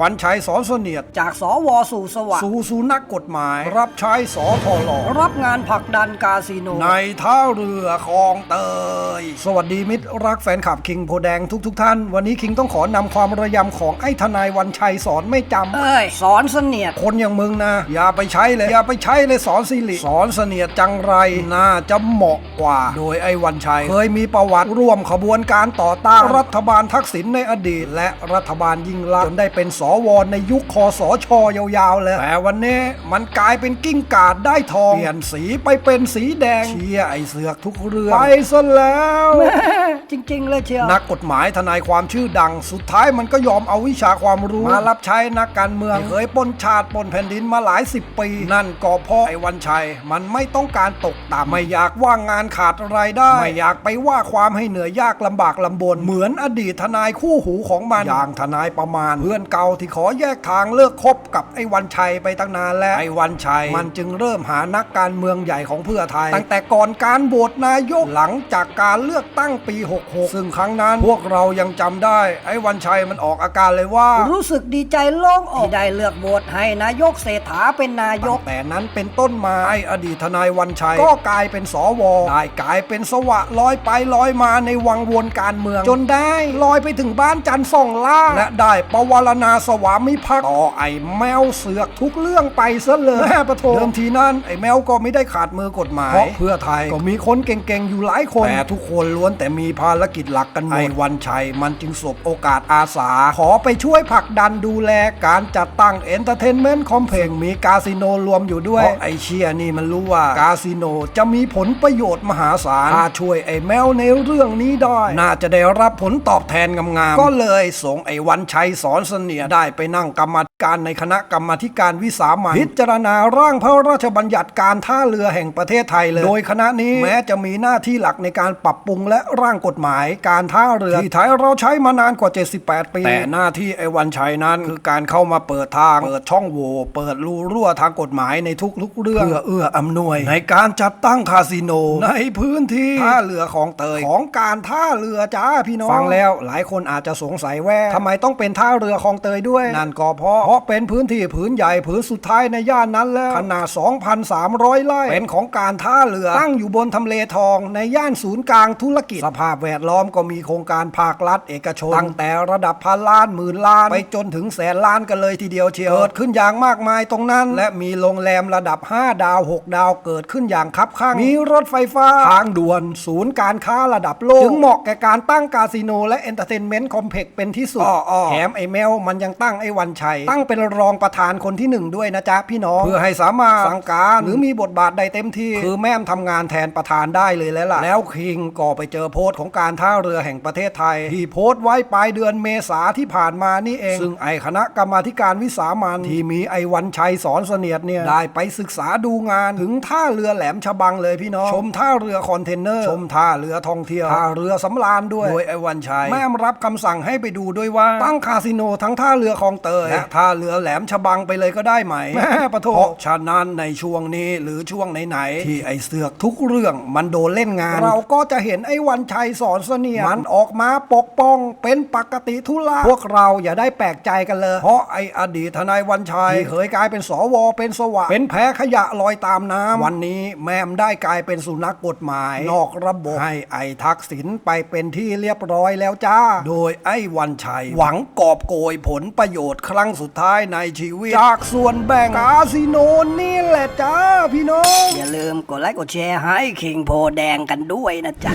วันชัยสอนเสนียด จากสวสู่สวัสดิ์สู่สุนักกฎหมาย รับใช้สอทอลอรับงานผลักดันกาสิโน ในท่าเรือคลองเตย สวัสดีมิตรรักแฟนคลับคิงโพแดงทุกๆทท่าน วันนี้คิงต้องขอนำความระยำของไอ้ทนายวันชัยสอนไม่จำเอ้ย สอนเสนียด คนอย่างมึงนะ อย่าไปใช้เลย อย่าไปใช้เลยสอนสิริสอนเสนียดจังไร น่าจะเหมาะกว่า โดยไอ้วันชัย เคยมีประวัติร่วมขบวนการต่อต้านรัฐบาลทักษิณในอดีต และรัฐบาลยิ่งลักษณ์จนได้เป็นสวในยุคคอสชยาวๆเลยแต่วันนี้มันกลายเป็นกิ้งก่าได้ทอง เปลี่ยนสีไปเป็นสีแดงเชียร์ไอ้เสือกทุกเรื่องไปซะแล้ว จริง ๆ เลยเชียวนักกฎหมายทนายความชื่อดัง สุดท้ายมันก็ยอมเอาวิชาความรู้ มารับใช้นักการเมืองที่เคยปล้นชาติปล้นแผ่นดินมาหลายสิบปี นั่นก็เพราะไอ้วันชัย มันไม่ต้องการตกต่ำไม่อยากว่างงานขาดรายได้ ไม่อยากไปว่าความให้เหนื่อยยากลำบากลำบน เหมือนอดีตทนายคู่หูของมันอย่างทนายประมาณ เพื่อนเก่าที่ขอแยกทางเลิกคบกับไอ้วันชัยไปตั้งนานแล้วไอ้วันชัย มันจึงเริ่มหานักการเมืองใหญ่ของเพื่อไทย ตั้งแต่ก่อนการโหวตนายกหลังจากการเลือกตั้งปี66 ซึ่งครั้งนั้นพวกเรายังจำได้ ไอ้วันชัยมันออกอาการเลยว่า รู้สึกดีใจโล่งอกที่ได้เลือกโหวตให้นายกเศรษฐาเป็นนายก ตั้งแต่นั้นเป็นต้นมาไอ้อดีตทนายวันชัย ก็กลายเป็นสวได้กลายเป็นสวะลอยไปลอยมาในวังวนการเมือง จนได้ลอยไปถึงบ้านจันทร์ส่องล่า และได้ประวารณาสวามิภักดิ์ต่อไอ้แมวเสือกทุกเรื่องไปซะเลยแม่ประโถเดิมทีนั้นไอ้แมวก็ไม่ได้ขาดมือกฎหมายเพราะเพื่อไทยก็มีคนเก่งๆอยู่หลายคนแต่ทุกคนล้วนแต่มีภารกิจหลักกันหมดไอ้วันชัยมันจึงสบโอกาสอาสา ขอไปช่วยผลักดันดูแลการจัดตั้งเอนเตอร์เทนเมนต์คอมเพล็กซ์มีคาสิโนรวมอยู่ด้วย เพราะไอเชียนี่มันรู้ว่ากาสิโนจะมีผลประโยชน์มหาศาลถ้าช่วยไอ้แมวในเรื่องนี้ได้ น่าจะได้รับผลตอบแทนงามๆก็เลยส่งไอ้วันชัยสอนเสนียได้ไปนั่งกรรมาธิ การในคณะกรรมาธิการวิสามันพิจารณาร่างพระราชบัญญัติการท่าเรือแห่งประเทศไทยเลย โดยคณะนี้แม้จะมีหน้าที่หลักในการปรับปรุงและร่างกฎหมาย การท่าเรือที่ไทยเราใช้มานานกว่า 78 ปี แต่หน้าที่ไอ้วันชัยนั้นคือการเข้ามาเปิดทาง เปิดช่องโหว่เปิดรูรั่วทางกฎหมายในทุกๆเรื่องเพื่อเอื้ออำนวย ในการจัดตั้งคาสิโน ในพื้นที่ท่าเรือของเตยของการท่าเรือจ้าพี่น้องฟังแล้วหลายคนอาจจะสงสัยว่าทำไมต้องเป็นท่าเรือของเตยด้วยนั่นก็เพราะเพราะเป็นพื้นที่ผืนใหญ่ผืนสุดท้ายในย่านนั้นแล้วขนาด 2,300 ไร่ เป็นของการท่าเรือ ตั้งอยู่บนทำเลทองในย่านศูนย์กลางธุรกิจ สภาพแวดล้อมก็มีโครงการภาครัฐเอกชน ตั้งแต่ระดับพันล้านหมื่นล้าน ไปจนถึงแสนล้านกันเลยทีเดียวเชียวเกิดขึ้นอย่างมากมายตรงนั้น และมีโรงแรมระดับ 5 ดาว 6 ดาวเกิดขึ้นอย่างคับข้างมีรถไฟฟ้าทางด่วน ศูนย์การค้าระดับโลก จึงเหมาะแก่การตั้งคาสิโนและเอนเตอร์เทนเมนต์คอมเพล็กซ์เป็นที่สุดแถมไอ้แมวมันยังตั้งไอ้วันชัยตั้งเป็นรองประธานคนที่หนึ่งด้วยนะจ๊ะพี่น้อง เพื่อให้สามารถสั่งการหรือมีบทบาทใดเต็มที่ คือแม่มทำงานแทนประธานได้เลยแล้วล่ะ แล้วคิงก็ไปเจอโพสต์ของการท่าเรือแห่งประเทศไทย ที่โพสต์ไว้ปลายเดือนเมษาที่ผ่านมานี่เอง ซึ่งไอคณะกรรมาธิการวิสามันที่มีไอวันชัยสอนเสนียดเนี่ยได้ไปศึกษาดูงานถึงท่าเรือแหลมฉบังเลยพี่น้อง ชมท่าเรือคอนเทนเนอร์ ชมท่าเรือท่องเที่ยวท่าเรือสำราญด้วยโดยไอวันชัยแม่มรับคำสั่งให้ไปดูด้วยว่าตั้งคาสิโนทั้งท่าเรือคลองเตยและท่าเรือแหลมฉบังไปเลยก็ได้ไหมแม่ปะโทเพราะฉะนั้นในช่วงนี้หรือช่วงไหนๆที่ไอเสือกทุกเรื่องมันโดนเล่นงาน เราก็จะเห็นไอ้วันชัยสอนเสนียดมันออกมาปกป้องเป็นปกติทุลาพวกเราอย่าได้แปลกใจกันเลย เพราะไอ้อดีตทนายวันชัยที่เคยกลายเป็นสวเป็นสวะเป็นแพ้ขยะลอยตามน้ำวันนี้แม่มได้กลายเป็นสุนัขกฎหมาย นอกระบบให้ไอ้ทักษิณไปเป็นที่เรียบร้อยแล้วจ้า โดยไอ้วันชัย หวังกอบโกยผลประโยชน์ครั้งสุดท้ายในชีวิต จากส่วนแบ่งคาสิโนนี่แหละจ้าพี่น้อง อย่าลืมกดไลค์กดแชร์ให้คิงโพแดงกันด้วยนะจ๊ะ